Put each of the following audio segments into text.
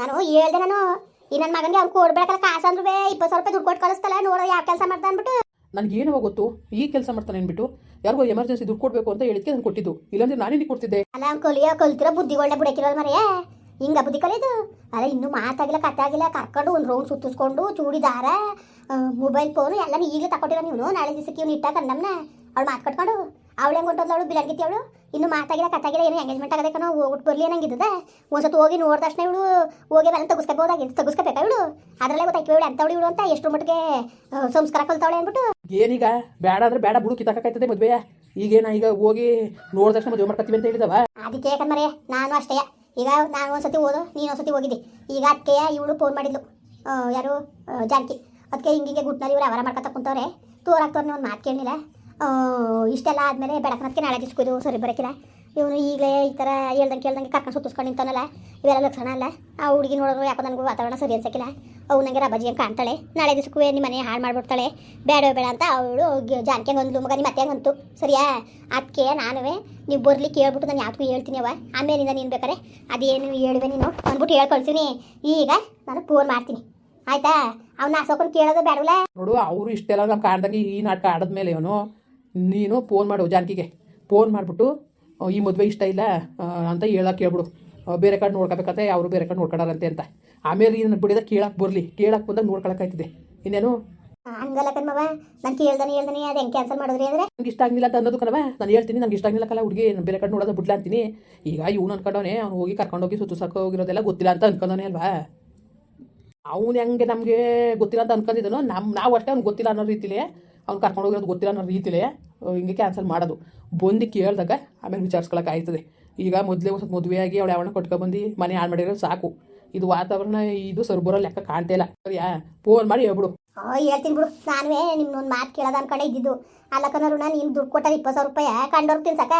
ನಾನು ಹೇಳ್ದೆ ನಾನು ಈ ನನ್ನ ಮಗನಿಗೆ ಅವ್ನು ಕೊಡ್ಬೇಕಲ್ಲ ಕಾಸು ಅಂದ್ರೂ ಇಪ್ಪತ್ತು ಸಾವಿರ ರೂಪಾಯಿ ದುಡ್ಡು ಕೊಟ್ಟು ಕಳಿಸ್ತಲ್ಲ ನೋಡೋ ಯಾವ ಕೆಲಸ ಮಾಡ್ತಾ ಅಂದ್ಬಿಟ್ಟು. ನನಗೇನೋ ಗೊತ್ತು ಈ ಕೆಲಸ ಮಾಡ್ತಾನೆ ಅಂದ್ಬಿಟ್ಟು ಯಾರಿಗೋ ಎಮರ್ಜೆನ್ಸಿ ದುಡ್ಡು ಕೊಡ್ಬೇಕು ಅಂತ ಹೇಳಿದ್ಕೆ ನಾನು ಕೊಟ್ಟಿದ್ದು ಇಲ್ಲಾಂದ್ರೆ ನಾನೇ ಕೊಡ್ತಿದ್ದೆ? ಅಲ್ಲ ಅವ್ನು ಕಲಿಯೋ ಕಲ್ತಿರೋ ಬುದ್ಧಿ ಒಳ್ಳೆ ಬುಡಕಿರೋದು ಮರೆಯೇ ಹಿಂಗ ಬುದ್ಧಿ ಕಲಿದು ಅಲ್ಲ ಇನ್ನೂ ಮಾತಾಗಿಲ್ಲ ಕತ್ತಾಗಿಲ್ಲ ಕರ್ಕೊಂಡು ಒಂದು ರೌಂಡ್ ಸುತ್ತಿಸ್ಕೊಂಡು ಚೂಡಿದಾರ ಮೊಬೈಲ್ ಫೋನು ಎಲ್ಲ ಈಗಲೇ ತಕೊಟ್ಟಿರೋ ನೀವು ನಾಳೆ ದಿವಸಕ್ಕೆ ಇವ್ನು ಇಟ್ಟಾಕ ನಮ್ಮನ್ನ ಅವ್ಳು ಮಾತು ಕಟ್ಕೊಂಡು. ಅವಳು ಹೆಂಗೆ ಹೊಂಟೋದ್ಲು ಅವಳು? ಇನ್ನು ಮಾತಾಗಿಲ್ಲ ಕತ್ತಾಗಿಲ್ಲ ಏನು ಎಂಗೇಜ್ಮೆಂಟ್ ಆಗದೆ ಕಣೋ ಹೋಗ್ಬಿಟ್ಟು ಬರಲಿ ಅನ್ನಂಗಿದ್ದದ? ಒಂದ್ಸತಿ ಹೋಗಿ ನೋಡಿದ ತಕ್ಷಣ ಇವಳು ಹೋಗಿ ಮೇಲೆ ತಗಸ್ಕೋಬೋದಾಗಿದ್ದು ತಗಸ್ಕೋಬೇಕಾ ಇವಳು? ಅದರಲ್ಲೇ ಗೊತ್ತಾಯ್ತು ಇವಳು ಅಂತವಳು ಇವಳು ಅಂತ ಎಷ್ಟು ಮಟ್ಟಿಗೆ ಸಂಸ್ಕಾರ ಕಲ್ತಾವಳೆ ಅಂದ್ಬಿಟ್ಟು. ಏನೀಗ? ಬೇಡ ಅಂದ್ರೆ ಬೇಡ ಬಿಡು ಕಿತ್ತಾಕಾಯ್ತದೆ ಮದುವೆ. ಈಗೇನ ಈಗ ಹೋಗಿ ನೋಡಿದ ತಕ್ಷಣ ಮದುವೆ ಮಾಡ್ಕತ್ತೀವಿ ಅಂತ ಹೇಳಿದವ? ಅದಕ್ಕೆ ಯಾಕಂದ್ರೆ ನಾನು ಅಷ್ಟೇ. ಈಗ ನಾನು ಒಂದ್ಸತಿ ಓದು ನೀನು ಒಂದ್ಸತಿ ಹೋಗಿದ್ದಿ. ಈಗ ಅದಕ್ಕೆಯ ಇವಳು ಫೋನ್ ಮಾಡಿದ್ಲು. ಯಾರು? ಜಾನಕಿ. ಅದಕ್ಕೆ ಹಿಂಗೆ ಗುಟ್ನಲ್ಲಿ ಇವ್ರು ಅವರ ಮಾಡ್ಕೊತ ಕುಂತವ್ರೆ. ತೋರಾಕ್ತವ್ರೆ ಒಂದು ಮಾತು ಕೇಳಲಿಲ್ಲ ಇಷ್ಟೆಲ್ಲ ಆದಮೇಲೆ ಬೆಳಕನದಕ್ಕೆ ನಾಳೆ ಜಿಸ್ಕೋದು ಸರಿ ಬರಕಿಲ್ಲ. ಇವನು ಈಗಲೇ ಈ ಥರ ಹೇಳ್ದಂಗೆ ಕೇಳ್ದಂಗೆ ಕರ್ಕೊಂಡು ಸುತ್ತಿಸ್ಕೊಂಡು ನಿಂತಾನಲ್ಲ, ಇವೆಲ್ಲ ಲಕ್ಷಣ ಅಲ್ಲ. ಆ ಹುಡುಗಿ ನೋಡೋರು ಯಾಕೋ ನನಗೂ ವಾತಾವರಣ ಸರಿ ಅನ್ಸಕ್ಕಿಲ್ಲ ಅವು ನನಗೆ ರಬಾಜಿ ಅಂತ ಕಾಣ್ತಾಳೆ. ನಾಳೆ ದಿವಸಕ್ಕೂ ನಿಮ್ಮ ಮನೆ ಹಾಳು ಮಾಡ್ಬಿಡ್ತಾಳೆ. ಬೇಡ ಬೇಡ ಅಂತ ಅವಳು ಜಾನ್ಕೆ ಒಂದು ಮಗ ನಿಮ್ಮ ಮತ್ತೆ ಅಂತು. ಸರಿಯಾ? ಅದಕ್ಕೆ ನಾನುವೇ, ನೀವು ಬರ್ಲಿ ಕೇಳ್ಬಿಟ್ಟು ನಾನು ಯಾವ್ದಕ್ಕೂ ಹೇಳ್ತೀನಿ ಅವ ಆಮೇಲಿಂದ ನೀನು ಬೇಕಾರೆ ಅದೇನು ಹೇಳುವೆ ನೀನು? ಅಂದ್ಬಿಟ್ಟು ಹೇಳ್ಕೊಳ್ತೀನಿ ಈಗ ನಾನು ಫೋನ್ ಮಾಡ್ತೀನಿ. ಆಯ್ತಾ? ಅವ್ನ ಆಸೋಕೊಂಡು ಕೇಳೋದು ಬೇಡವಲ್ಲ? ನೋಡು, ಅವರು ಇಷ್ಟೆಲ್ಲ ನಮ್ಮ ಕಾಣ್ದಂಗೆ ಈ ನಾಟಕ ಆಡಿದ್ಮೇಲೆ ಅವನು ನೀನು ಫೋನ್ ಮಾಡು ಜಾನಕಿಗೆ. ಫೋನ್ ಮಾಡಿಬಿಟ್ಟು ಈ ಮದುವೆ ಇಷ್ಟ ಇಲ್ಲ ಅಂತ ಹೇಳಕ್ಕೆ ಹೇಳ್ಬಿಡು. ಬೇರೆ ಕಡೆ ನೋಡ್ಕೋಬೇಕಂತ ಅವರು ಬೇರೆ ಕಡೆ ನೋಡ್ಕೊಳಾರಂತೆ ಅಂತ. ಆಮೇಲೆ ಏನು ಬಿಡಿದ ಕೇಳಕ್ಕೆ ಬರಲಿ. ಕೇಳಕ್ಕೆ ಬಂದಾಗ ನೋಡ್ಕೊಳಕಾಯ್ತಿದೆ. ಇನ್ನೇನು? ಹಂಗಲ್ಲ ಕಣ್ಮವ ನಾನು ಕೇಳ್ದಾನೆ ಹೇಳ್ದಾನೆ ಅದು ಹೆಂಗೆ ಕ್ಯಾನ್ಸಲ್ ಮಾಡಿದ್ರಿ ಅಂದರೆ? ನಂಗೆ ಇಷ್ಟ ಆಗಲಿಲ್ಲ ಅಂತ ಅನ್ನೋದು ಕಣವ ನಾನು ಹೇಳ್ತೀನಿ ನಂಗೆ ಇಷ್ಟ ಆಗಿಲ್ಲ ಕಲ್ಲ ಹುಡುಗಿ. ನಾನು ಬೇರೆ ಕಡೆ ನೋಡೋದು ಬಿಡ್ಲಾ ಅಂತೀನಿ. ಈಗ ಇವನು ಅನ್ಕೊಂಡವನೇ ಅವ್ನು ಹೋಗಿ ಕರ್ಕೊಂಡೋಗಿ ಸುತ್ತು ಸಾಕು ಹೋಗಿರೋದೆಲ್ಲ ಗೊತ್ತಿಲ್ಲ ಅಂತ ಅನ್ಕೊಂಡವನೇ ಅಲ್ವಾ? ಅವನು ಹೆಂಗೆ ನಮಗೆ ಗೊತ್ತಿಲ್ಲ ಅಂತ ಅನ್ಕೊಂಡಿದ್ದನೋ ನಮ್ಮ ನಾವು ಅಷ್ಟೇ ಅವ್ನು ಗೊತ್ತಿಲ್ಲ ಅನ್ನೋ ರೀತಿಲೇ ಅವ್ನು ಕರ್ಕೊಂಡು ಹೋಗಿರೋದು ಗೊತ್ತಿಲ್ಲ ಅನ್ನೋ ರೀತಿಲೇ ಹಿಂಗೆ ಕ್ಯಾನ್ಸಲ್ ಮಾಡೋದು. ಬಂದು ಕೇಳಿದಾಗ ಆಮೇಲೆ ವಿಚಾರಿಸ್ಕೊಳಕ್ಕೆ ಆಯ್ತದೆ. ಈಗ ಮೊದಲೇ ಒಂದು ಮದುವೆ ಆಗಿ ಅವಳು ಯಾವನ್ನ ಕೊಟ್ಕೊಬಂದು ಮನೆ ಹಾಳು ಮಾಡಿರೋ ಸಾಕು. ಇದು ವಾತಾವರಣ ಇದು ಸರ್ಬರೋ ಲೆಕ್ಕ ಕಾಣ್ತಾ ಇಲ್ಲ. ಸರಿಯಾ ಫೋನ್ ಮಾಡಿ ಹೇಳ್ಬಿಡು. ಓ ಹೇಳ್ತೀನಿ ಬಿಡು. ನಾನುವೇ ನಿಮ್ಮೊಂದು ಮಾತು ಕೇಳೋದು ಅನ್ಕೊಂಡೆ ಇದ್ದಿದ್ದು. ಅಲ್ಲಕ್ಕನ ಋಣ ನೀನು ದುಡ್ಡು ಕೊಟ್ಟದ ಇಪ್ಪತ್ತು ಸಾವಿರ ರೂಪಾಯಿ? ಕಂಡೋರು ತಿನ್ಸಕ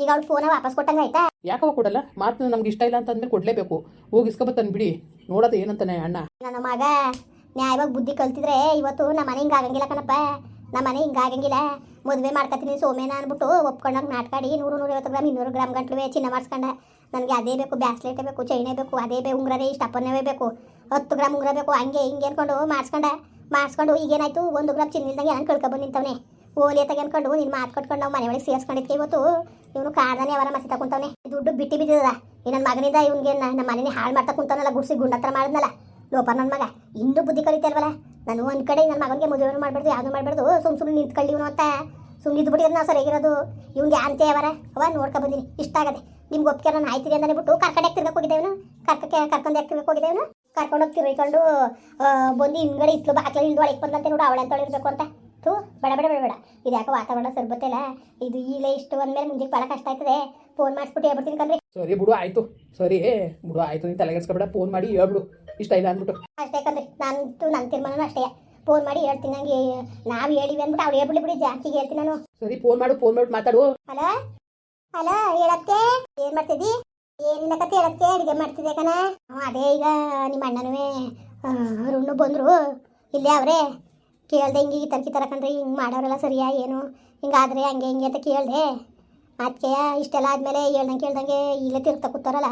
ಈಗ ಅವ್ಳು ಫೋನ ವಾಪಸ್ ಕೊಟ್ಟಂಗೆ ಆಯ್ತಾ? ಯಾಕವ ಕೊಡಲ್ಲ? ಮಾತು ನಮ್ಗೆ ಇಷ್ಟ ಇಲ್ಲ ಅಂತಂದ್ರೆ ಕೊಡಲೇಬೇಕು. ಹೋಗಿ ಇಸ್ಕೊಬತ್ತಾನೆ ಬಿಡಿ. ನೋಡೋದು ಏನಂತಾನೆ ಅಣ್ಣ. ನನ್ನ ಮಗ ನ್ಯಾಯವಾಗಿ ಬುದ್ಧಿ ಕಲ್ತಿದ್ರೆ ಇವತ್ತು ನಮ್ಮ ಮನೆ ಹಿಂಗೆ ಆಗಂಗಿಲ್ಲ ಕಣಪ್ಪ. ನಮ್ಮ ಮನೆ ಹಿಂಗೆ ಆಗಂಗಿಲ್ಲ ಮದುವೆ ಮಾಡ್ಕೊತೀನಿ ಸೋಮೇನ ಅಂದ್ಬಿಟ್ಟು ಒಪ್ಕೊಂಡಾಗ ನಾಟ್ಕಾಡಿ ನೂರು ನೂರೈವತ್ತು ಗ್ರಾಮ್, ಇನ್ನೂರು ಗ್ರಾಮ್ ಗಂಟ್ಲು ಚಿನ್ನ ಮಾಡಿಸ್ಕೊಂಡ. ನನಗೆ ಅದೇ ಬೇಕು, ಬ್ಯಾಸ್ಲೆಟೇ ಬೇಕು, ಚೈನೆ ಬೇಕು, ಅದೇ ಬೇ ಉಂಗ್ರದೇ ಇಷ್ಟ ಅಪ್ಪನೇ ಬೇಕು. ಹತ್ತು ಗ್ರಾಮ್ ಉಂಗ್ರ ಬೇಕು, ಹಂಗೆ ಹಿಂಗೆ ಅನ್ಕೊಂಡು ಮಾಡಿಸ್ಕೊಂಡ. ಮಾಡಿಸ್ಕೊಂಡು ಈಗೇನಾಯ್ತು? ಒಂದು ಗ್ರಾಮ್ ಚಿನ್ನ ಇಲ್ದಂಗೆ ನಾನು ಕಳ್ಕೊಬಂದು ನಿಂತವನೆ. ಓಲಿ ಎತ್ತಾಗ ಅನ್ಕೊಂಡು ನಿನ್ನ ಮಾತು ಕಟ್ಕೊಂಡು ನಾವು ಮನೆ ಒಳಗೆ ಸೇರಿಸ್ಕೊಂಡಿದ್ಕೆ ಇವತ್ತು. ಇವನು ಕಾರ್ದಾನೆ ಅವರ ಮಸಿ ತಗೊಂತವನೆ ದುಡ್ಡು ಬಿಟ್ಟು ಬಿದ್ದಿದ. ಈ ನನ್ನ ಮಗನಿಂದ ಇವನಿಗೆ ನಮ್ಮ ಮನೇನೆ ಹಾಳು ಮಾಡ್ತಾ ಕುಂತವನಲ್ಲ, ಗುಡ್ಸಿ ಗುಂಡ ಹತ್ರ ಮಾಡಿದ್ನಲ್ಲ. ಲೋಪ ನನ್ನ ಮಗ. ಇಂದು ಬುದ್ಧಿ ಕಲಿತಲ್ವಲ್ಲ ನಾನು ಒಂದು ಕಡೆ ನನ್ನ ಮಗನಿಗೆ ಮದುವೆ ಮಾಡಬಾರ್ದು ಯಾವುದು ಮಾಡಬಾರ್ದು ಸುಮ್ ಸುಮ್ಮನೆ ನಿಂತ್ಕೊಳ್ಳಿ ಇವನು ಅಂತ. ಸುಮ್ಮನೆ ಬಿಟ್ಟಿರೋ ನಾವು ಸರಿಯಾಗಿರೋದು ಇವ್ನಿಗೆ ಅಂತೆ ಅವರ ಅವ ನೋಡ್ಕೊ ಬಂದಿನಿ. ಇಷ್ಟ ಆಗದೆ. ನಿಮ್ಗೆ ಒಪ್ಪಿಗೆ ನಾನು ಆಯ್ತಿದೆ ಅಂತಾನೆ ಬಿಟ್ಟು ಕರ್ಕೊಂಡು ತಿರ್ಗಕ್ಕೆ ಹೋಗಿದ್ದೆ ಇವನು. ಕರ್ಕಕ್ಕೆ ಕರ್ಕೊಂಡು ತಿರ್ಗಕ್ಕೆ ಹೋಗಿದ್ದೆ ಇವನು. ಕರ್ಕೊಂಡೋಗಿ ತಿರ್ಕೊಂಡು ಬಂದು ಹಿಂದ್ಗಡೆ ಇತ್ಲು ಬಾಕ್ಲ ಇಲ್ದು ಒಳಗೆ ಬಂದಂತೆ ನೋಡು, ಅವಳೆ ಅಂತ ಇರಬೇಕು ಅಂತ. ಥೂ, ಬೇಡ ಬೇಡ ಬೇಡ ಬೇಡ. ಇದು ಯಾಕೋ ವಾತಾವರಣ ಸರಿ ಗೊತ್ತಿಲ್ಲ ಇದು ಈಗಲೇ ಇಷ್ಟು ಅಂದಮೇಲೆ ಮುಂಜಾನೆ ಭಾಳ ಕಷ್ಟ ಆಯ್ತದೆ. ಫೋನ್ ಮಾಡಿಸ್ಬಿಟ್ಟು ಹೇಳ್ಬಿಡ್ತೀನಿ ಕಣ್ರಿ. ಸರಿ ಬಿಡು, ಆಯ್ತು. ಸರಿ, ಬಿಡು, ಆಯ್ತು. ನೀನು ತಲೆಗೆಡ್ಸ್ಕೊಬೇಡ. ಫೋನ್ ಮಾಡಿ ಹೇಳ್ಬಿಡು. ಇಷ್ಟ ಇಲ್ಲ ಅಂದ್ಬಿಟ್ಟು. ಅಷ್ಟೇ ಯಾಕಂದ್ರೆ ನಾನು ನನ್ನ ತೀರ್ಮಾನ ಅಷ್ಟೇ. ಫೋನ್ ಮಾಡಿ ಹೇಳ್ತೀನಿ ನಂಗೆ ನಾವು ಹೇಳಿವಿ ಅಂದ್ಬಿಟ್ಟು ಅವ್ಳು ಹೇಳ್ಬಿಡಿ ಬಿಡಿ ಜಾಸ್ತಿ ಹೇಳ್ತೀನಿ ನಾನು. ಸರಿ ಫೋನ್ ಮಾಡು ಫೋನ್ ಮಾಡಿ ಮಾತಾಡು. ಹಲೋ ಹಲೋ ಹೇಳಕ್ಕೆ? ಏನ್ ಮಾಡ್ತಿದ್ದಿ? ಏನಿಲ್ಲ ಕತೆ ಹೇಳಕ್ಕೆ? ಅಡಿಗೆ ಮಾಡ್ತಿದ್ದೆ ಕಣ. ಅದೇ ಈಗ ನಿಮ್ಮ ಅಣ್ಣನೂ ರುಣ್ಣು ಬಂದರು. ಇಲ್ಲೇ ಅವರೇ. ಕೇಳ್ದೆ ಹಿಂಗೆ ಈ ತರ್ಕಿ ತರಕಂದ್ರೆ ಹಿಂಗೆ ಮಾಡೋರೆಲ್ಲ ಸರಿಯಾ ಏನು? ಹಿಂಗಾದ್ರೆ ಹಂಗೆ ಹಿಂಗೆ ಅಂತ ಕೇಳಿದೆ. ಅದಕ್ಕೆ ಇಷ್ಟೆಲ್ಲ ಆದಮೇಲೆ ಹೇಳ್ದಂಗೆ ಕೇಳ್ದಂಗೆ ಇಲ್ಲೇ ಕೂತಾರಲ್ಲ.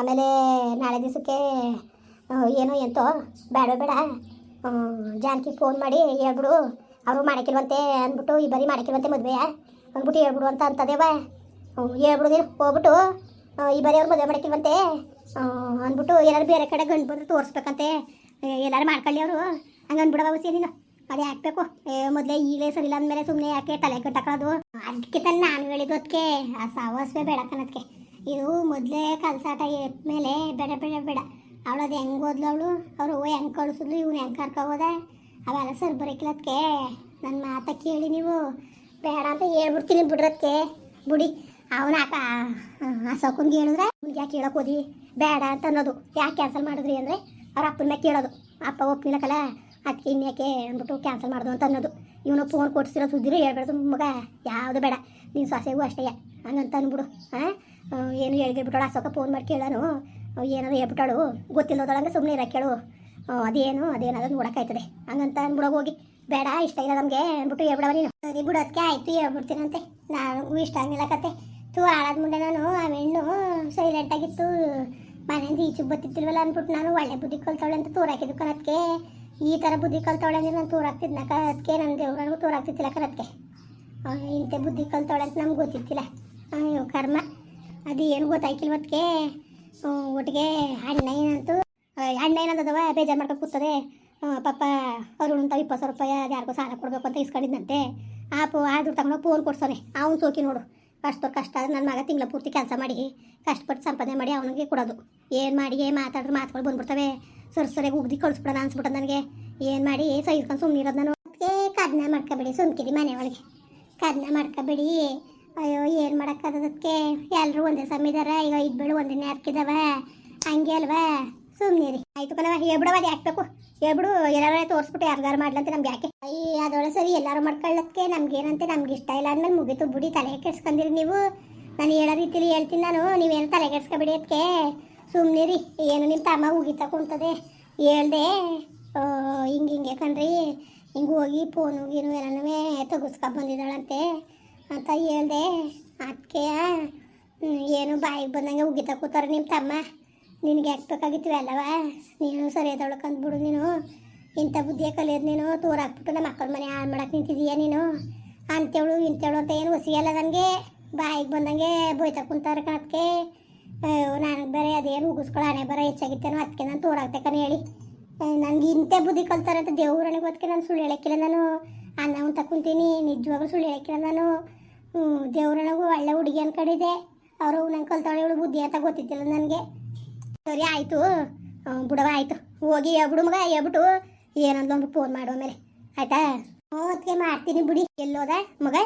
ಆಮೇಲೆ ನಾಳೆ ದಿವಸಕ್ಕೆ ಏನೋ ಎಂತೋ, ಬೇಡ ಬೇಡ. ಜಾನಕಿ ಫೋನ್ ಮಾಡಿ ಹೇಳ್ಬಿಡು. ಅವರು ಮಾಡಕ್ಕಿಲ್ವಂತೆ ಅಂದ್ಬಿಟ್ಟು, ಈ ಬರೀ ಮಾಡಕ್ಕಿಲ್ವಂತೆ ಮದುವೆ ಅಂದ್ಬಿಟ್ಟು ಹೇಳ್ಬಿಡು ಅಂತ ಅಂತದೇವ. ಹೇಳ್ಬಿಡು ನೀನು, ಹೋಗ್ಬಿಟ್ಟು. ಈ ಬರೀ ಅವ್ರು ಮದುವೆ ಮಾಡಕ್ಕಿಲ್ವಂತೆ? ಅಂದ್ಬಿಟ್ಟು ಎಲ್ಲರೂ ಬೇರೆ ಕಡೆ ಗಂಡು ಬಂದು ತೋರಿಸ್ಬೇಕಂತೆ. ಎಲ್ಲರೂ ಮಾಡ್ಕೊಳ್ಳಿ ಅವರು. ಹಂಗೆ ಅಂದ್ಬಿಡವ ನೀನು. ಅದೇ ಹಾಕ್ಬೇಕು. ಮೊದಲೇ ಈಗಲೇ ಸರಿ ಇಲ್ಲ ಅಂದಮೇಲೆ ಸುಮ್ಮನೆ ಯಾಕೆ ತಲೆ ಕಟ್ಟಕೊಳ್ಳೋದು ಅದಕ್ಕೆ ತಾನೆ ನಾನು ಹೇಳಿದ್ದು ಅದಕ್ಕೆ ಆ ಸಾವಸ್ವೇ ಬೇಡ ಕಣದಕ್ಕೆ ಇದು ಮೊದಲೇ ಕಲ್ಸಾಟ ಮೇಲೆ ಬೇಡ ಬೇಡ ಬೇಡ. ಅವಳು ಅದು ಹೆಂಗೆ ಓದ್ಲು ಅವಳು? ಅವ್ರು ಓ ಹೆಂಗೆ ಕಳಿಸಿದ್ಲು? ಇವ್ನು ಹೆಂಗೆ ಕರ್ಕೊ ಹೋದ? ಅವೆಲ್ಲ ಸರ್ ಬರೋಕಿಲ್ಲದಕ್ಕೆ ನನ್ನ ಮಾತ ಕೇಳಿ ನೀವು. ಬೇಡ ಅಂತ ಹೇಳ್ಬಿಡ್ತೀನಿ ಬಿಡ್ರತ್ಕೆ. ಬಿಡಿ, ಅವನ ಆಕ ಆ ಸೌಕನ್ಗೆ ಹೇಳಿದ್ರೆ ಅವ್ನಿಗೆ ಯಾಕೆ ಹೇಳಕ್ ಹೋದಿ? ಬೇಡ ಅಂತ ಅನ್ನೋದು. ಯಾಕೆ ಕ್ಯಾನ್ಸಲ್ ಮಾಡಿದ್ರಿ ಅಂದರೆ ಅವ್ರ ಅಪ್ಪನ ಮ್ಯಾಗೆ ಕೇಳೋದು. ಅಪ್ಪ ಒಪ್ಪಿಲ್ಲಕಲ್ಲ? ಅದಕ್ಕೆ ಇನ್ಯಾಕೆ ಅಂದ್ಬಿಟ್ಟು ಕ್ಯಾನ್ಸಲ್ ಮಾಡ್ದು ಅಂತ ಅನ್ನೋದು. ಇವನು ಫೋನ್ ಕೊಡ್ಸಿರೋ ಸುದ್ದಿರು ಹೇಳ್ಬಾರ್ದು ಮಗ. ಯಾವುದು ಬೇಡ. ನೀನು ಸೊಸೆಗೂ ಅಷ್ಟೇ. ಹಂಗಂತ ಅಂದ್ಬಿಡು ಹಾಂ ಏನು ಹೇಳ್ಬಿಟ್ಟಳು ಅಸೋಕ ಫೋನ್ ಮಾಡಿ ಕೇಳೋನು. ಏನಾದ್ರು ಹೇಳ್ಬಿಟ್ಟಾಳು? ಗೊತ್ತಿಲ್ಲದೊಳಗೆ ಸುಮ್ಮನೆ ಇರಕ್ಕೇಳು ಆ, ಅದೇನು ಅದೇನಾದ್ರು ನೋಡೋಕ್ಕಾಯ್ತದೆ. ಹಂಗಂತ ಅಂದ್ಬಿಡೋಗಿ ಹೋಗಿ ಬೇಡ ಇಷ್ಟ ಇಲ್ಲ ನಮಗೆ ಅಂದ್ಬಿಟ್ಟು ಹೇಳ್ಬಿಡವ ನೀನು. ಸರಿ ಬಿಡೋದಕ್ಕೆ ಆಯ್ತು ಹೇಳ್ಬಿಡ್ತೀನಂತೆ. ನನಗೂ ಇಷ್ಟ ಆಗಿಲ್ಲ ಕತೆ. ತೂ ಆಳಾದ ಮುಂದೆ ನಾನು ಆ ಹೆಣ್ಣು ಸೈಲೆಂಟಾಗಿತ್ತು ಮನೆಯಿಂದ ಈಚು ಬತ್ತಿತ್ತಿಲ್ವಲ್ಲ ಅಂದ್ಬಿಟ್ಟು ನಾನು ಒಳ್ಳೆ ಬುದ್ಧಿ ಕಲ್ತವಳೆ ಅಂತ ತೋರಾಕಿದ್ದು ಕಣತ್ಗೆ ಈ ಥರ ಬುದ್ಧಿ ಕಲ್ತವಳೆ ಅಂದರೆ ನಾನು ತೋರಾಕ್ತಿದ್ನಕ ಅದಕ್ಕೆ ನನ್ನ ದೇವ್ರನಿಗೂ ತೋರಾಕ್ತಿದ್ದಿಲ್ಲ ಕಣತ್ಗೆ ಇಂಥ ಬುದ್ಧಿ ಕಲ್ತವಳೆ ಅಂತ ನಮ್ಗೆ ಗೊತ್ತಿತ್ತಿಲ್ಲ ಅಯ್ಯೋ ಕರ್ಮ. ಅದು ಏನು ಗೊತ್ತಾಯ್ಕಿಲ್ವತ್ಗೆ ಒಟ್ಟಿಗೆ ಆ, ಅಣ್ಣ ಏನಂತದವ ಬೇಜಾರು ಮಾಡ್ಕೊಂಡು ಕೂತದೆ. ಆ, ಪಾಪ ಅವ್ರು ಅಂತ ಇಪ್ಪತ್ತು ಸಾವಿರ ರೂಪಾಯಿ ಅದು ಯಾರಿಗೂ ಸಾಲ ಕೊಡಬೇಕು ಅಂತ ಇಸ್ಕೊಂಡಿದ್ದಂತೆ ಆ ಪೋ ದುಡ್ಡು ತಗೊಂಡು ಫೋನ್ ಕೊಡ್ಸೋನೆ ಅವ್ನು ಸೋಕಿ ನೋಡು. ಕಷ್ಟದವ್ರು ಕಷ್ಟ ನನ್ನ ಮಗ ತಿಂಗಳ ಪೂರ್ತಿ ಕೆಲಸ ಮಾಡಿ ಕಷ್ಟಪಟ್ಟು ಸಂಪಾದನೆ ಮಾಡಿ ಅವನಿಗೆ ಕೊಡೋದು. ಏನು ಮಾಡಿ ಮಾತಾಡಿದ್ರೆ ಮಾತುಗಳು ಬಂದ್ಬಿಡ್ತವೆ. ಸರ್ ಸರಿಯಾಗಿ ಉಗ್ದಿ ಕಳಿಸ್ಬಿಡೋಣ ಅನ್ಸ್ಬಿಟ್ಟು ನನಗೆ. ಏನು ಮಾಡಿ ಸಹಿಸ್ಕೊಂಡು ಸುಮ್ಮನೆ ಇರೋದು ನಾನು. ಅದಕ್ಕೆ ಕದನ ಮಾಡ್ಕೊಬೇಡಿ ಸುಮ್ಕಿರಿ ಮನೆ ಒಳಗೆ. ಕದನ ಮಾಡ್ಕೊಬೇಡಿ. ಅಯ್ಯೋ, ಏನು ಮಾಡೋಕ್ಕಾಗದಕ್ಕೆ ಎಲ್ಲರೂ ಒಂದೇ ಸಮಿದಾರ ಈಗ ಐದು ಬೇಳು ಒಂದೇ ನ್ಯಾರ್ಕಿದಾವ ಹಂಗೆ ಅಲ್ವಾ? ಸುಮ್ಮನಿರಿ ಆಯ್ತು ಕಣವ ಹೇಳ್ಬಿಡವ ಅದು ಹಾಕ್ಬೇಕು ಹೇಳ್ಬಿಡು ಎಲ್ಲಾರ ತೋರಿಸ್ಬಿಟ್ಟು ಯಾರ್ಗಾರು ಮಾಡ್ಲಂತೆ ನಮ್ಗೆ ಯಾಕೆ? ಅಯ್ಯ ಅದೊಳ ಸರಿ, ಎಲ್ಲರೂ ಮಾಡ್ಕೊಳ್ಳೋದಕ್ಕೆ ನಮ್ಗೆ ಏನಂತೆ? ನಮ್ಗೆ ಇಷ್ಟ ಇಲ್ಲ. ಅಂದ್ಮೇಲೆ ಮುಗಿತು ಬುಡಿ, ತಲೆ ಕೆಡ್ಸ್ಕೊಂಡಿರಿ ನೀವು. ನಾನು ಹೇಳೋ ರೀತಿಲಿ ಹೇಳ್ತೀನಿ ನಾನು. ನೀವೇನು ತಲೆ ಕೆಡ್ಸ್ಕೊಬಿಡಿ ಅದಕ್ಕೆ ರೀ ಏನು ನಿಮ್ಮ ತಮ್ಮ ಉಗಿತಾ ಕುಂತದೆ ಹೇಳ್ದೆ. ಹಿಂಗೆ ಹಿಂಗೆ ಕಣ್ರಿ. ಹಿಂಗೆ ಹೋಗಿ ಫೋನು ಗೀನು ಎಲ್ಲನೂ ತೆಗಿಸ್ಕೊಂಡು ಬಂದಿದ್ದಾಳಂತೆ. ಅಂತ ಹೇಳ್ದೆ ಅದಕ್ಕೆ ಏನು ಬಾಯಿಗೆ ಬಂದಂಗೆ ಉಗಿತಾ ಕೂತಾರೆ ನಿಮ್ಮ ತಮ್ಮ? ನಿನಗೆ ಯಾಕೆ ಬೇಕಾಗಿತ್ತು ಅಲ್ಲವ ನೀನು ಸರಿ ಬಿಡು ನೀನು. ಇಂಥ ಬುದ್ಧಿಯ ಕಲಿಯೋದು ನೀನು. ತೋರಾಕ್ಬಿಟ್ಟು ನಮ್ಮ ಮಕ್ಕಳ ಮನೆ ಹಾಳು ಮಾಡಕ್ಕೆ ನಿಂತಿದೀಯ ನೀನು. ಅಂತೇಳು ಇಂತೇಳು ಅಂತ ಏನು ಹೊಸಿಯಲ್ಲ ನನಗೆ ಬಾಯಿಗೆ ಬಂದಂಗೆ ಬೈತಾ ಕುಂತಾರೆ ಕಣಕ್ಕೆ ನನಗೆ ಬೇರೆ ಅದೇನು ಉಗಿಸ್ಕೊಳ್ಳೋ ಬರ ಹೆಚ್ಚಾಗಿತ್ತೇನೋ ಅದಕ್ಕೆ ನಾನು ತೋರಾಗ್ತೇಕನ ಹೇಳಿ. ನನಗೆ ಇಂಥ ಬುದ್ಧಿ ಕಲ್ತಾರೆ ಅಂತ ದೇವ್ರನಿಗೆ ಅದಕ್ಕೆ ನಾನು ಸುಳ್ಳು ಹೇಳಕ್ಕಿಲ್ಲ ನಾನು. ಅನ್ನ ಉಂತ ಕುಂತೀನಿ, ನಿಜವಾಗ್ಲೂ ಸುಳ್ಳು ಹೇಳಕ್ಕಿಲ್ಲ ನಾನು. ದೇವ್ರನಿಗೂ ಒಳ್ಳೆ ಹುಡುಗಿ ಅನ್ಕೊಂಡಿದ್ದೆ ಅವರು ನಂಗೆ ಕಲ್ತಾಳೆ ಇವಳು ಬುದ್ಧಿ ಅಂತ ಗೊತ್ತಿದ್ದಿಲ್ಲ ನನಗೆ. ಸರಿ, ಆಯಿತು. ಬುಡವ, ಆಯಿತು. ಹೋಗಿ ಹೇಳ್ಬಿಡು ಮಗ ಹೇಳ್ಬಿಟ್ಟು ಏನಂದ್ಲೊಂದು ಫೋನ್ ಮಾಡುವ ಮೇಲೆ ಆಯ್ತಾ? ಹ್ಞೂ ಮಾಡ್ತೀನಿ ಬಿಡಿ. ಎಲ್ಲೋದ ಮಗ?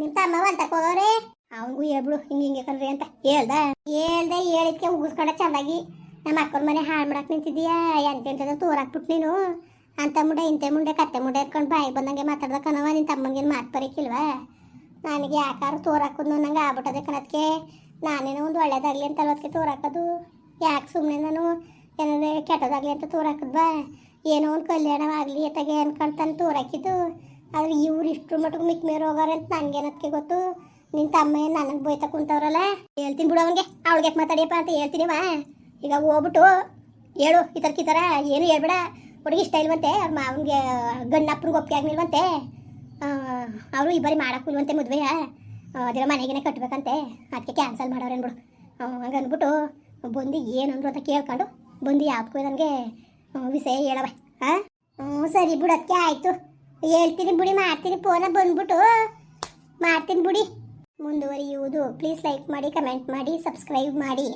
ನಿಮ್ಮ ತಮ್ಮ ಹೋಗೋರೆ ಅವನಿಗೂ ಹೇಳ್ಬಿಡು ಹಿಂಗೆ ಹಿಂಗೆ ಕಣ್ರಿ ಅಂತ ಹೇಳ್ದ? ಹೇಳ್ದೆ, ಹೇಳಿದ್ಕೆ ಉಗಿಸ್ಕೊಂಡ ಚೆನ್ನಾಗಿ ನಮ್ಮ ಅಕ್ಕನ ಮನೆ ಹಾಳು ಮಾಡಕ್ಕೆ ನಿಂತಿದ್ದೀಯಾ? ಎಂತೆಂಥದ್ದು ತೋರಾಕ್ಬಿಟ್ಟು ನೀನು. ಅಂತ ಮುಂಡೆ, ಇಂತೆ ಮುಂಡೆ, ಕತ್ತೆ ಮುಂಡೆ ಎತ್ಕೊಂಡು ಬಾಯಿ ಬಂದಂಗೆ ಮಾತಾಡ್ದ ಕಣವ ನಿನ್ನ ತಮ್ಮನಿಗೆ ಮಾತು ಬರೀಕಿಲ್ವಾ? ನನಗೆ ಯಾಕಾರು ತೋರಾಕೋದು ನಂಗೆ ಆಗ್ಬಿಟ್ಟದೆ ಕಣದಕ್ಕೆ ನಾನೇನೋ ಒಂದು ಒಳ್ಳೇದಾಗಲಿ ಅಂತ ಅದಕ್ಕೆ ತೋರಾಕದು. ಯಾಕೆ ಸುಮ್ಮನೆ ನಾನು ಏನಾದ್ರೆ ಕೆಟ್ಟದಾಗಲಿ ಅಂತ ತೋರಾಕದ್ವಾ ಏನೋ ಒಂದು ಕಲ್ಯಾಣವಾಗಲಿ ಅತ್ತಾಗೆ ತಂದು ತೋರಾಕಿದ್ದು. ಆದರೆ ಇವ್ರು ಇಷ್ಟು ಮಟ್ಟಿಗೆ ಮಿಕ್ ಮೇರೆ ಹೋಗೋರು ಅಂತ ನನಗೇನದಕ್ಕೆ ಗೊತ್ತು? ನಿನ್ನ ತಮ್ಮ ಏನು ನನಗೆ ಬೈತಾ ಕುಂತವ್ರಲ್ಲ? ಹೇಳ್ತೀನಿ ಬಿಡು ಅವನಿಗೆ. ಅವಳಿಗೆ ಮಾತಾಡಿಯಪ್ಪ ಅಂತ ಹೇಳ್ತೀನಿ ವಾ ಈಗ ಹೋಗ್ಬಿಟ್ಟು ಹೇಳು ಈ ಥರಕ್ಕೆ ಈ ಥರ ಏನು ಹೇಳ್ಬೇಡ. ಹುಡುಗಿ ಇಷ್ಟ ಇಲ್ವಂತೆ. ಅವ್ರ ಮಾವನಿಗೆ ಗಂಡಪ್ಪನಿಗೆ ಒಪ್ಪಿಗೆ ಆಗ್ನಿಲ್ವಂತೆ ಅವರು ಈ ಬಾರಿ ಮಾಡೋಕ್ಕಿಲ್ವಂತೆ ಮದುವೆಯ? ಅದರ ಮನೆಗೇನೆ ಕಟ್ಟಬೇಕಂತೆ ಅದಕ್ಕೆ ಕ್ಯಾನ್ಸಲ್ ಮಾಡೋರೇನು ಬಿಡು. ಹಂಗೆ ಅಂದ್ಬಿಟ್ಟು ಬಂದು ಏನಂದ್ರು ಅಂತ ಕೇಳ್ಕೊಂಡು ಬಂದು ಯಾವ್ದಕ್ಕೂ ನನಗೆ ವಿಷಯ ಹೇಳವ ಹಾಂ ಹ್ಞೂ ಸರಿ ಬಿಡೋದಕ್ಕೆ ಆಯಿತು. ಹೇಳ್ತೀನಿ ಬಿಡಿ, ಮಾಡ್ತೀನಿ ಫೋನ ಬಂದ್ಬಿಟ್ಟು. ಮಾಡ್ತೀನಿ ಬಿಡಿ. ಮುಂದುವರಿಯುವುದು. ಪ್ಲೀಸ್ ಲೈಕ್ ಮಾಡಿ ಕಮೆಂಟ್ ಮಾಡಿ ಸಬ್ಸ್ಕ್ರೈಬ್ ಮಾಡಿ.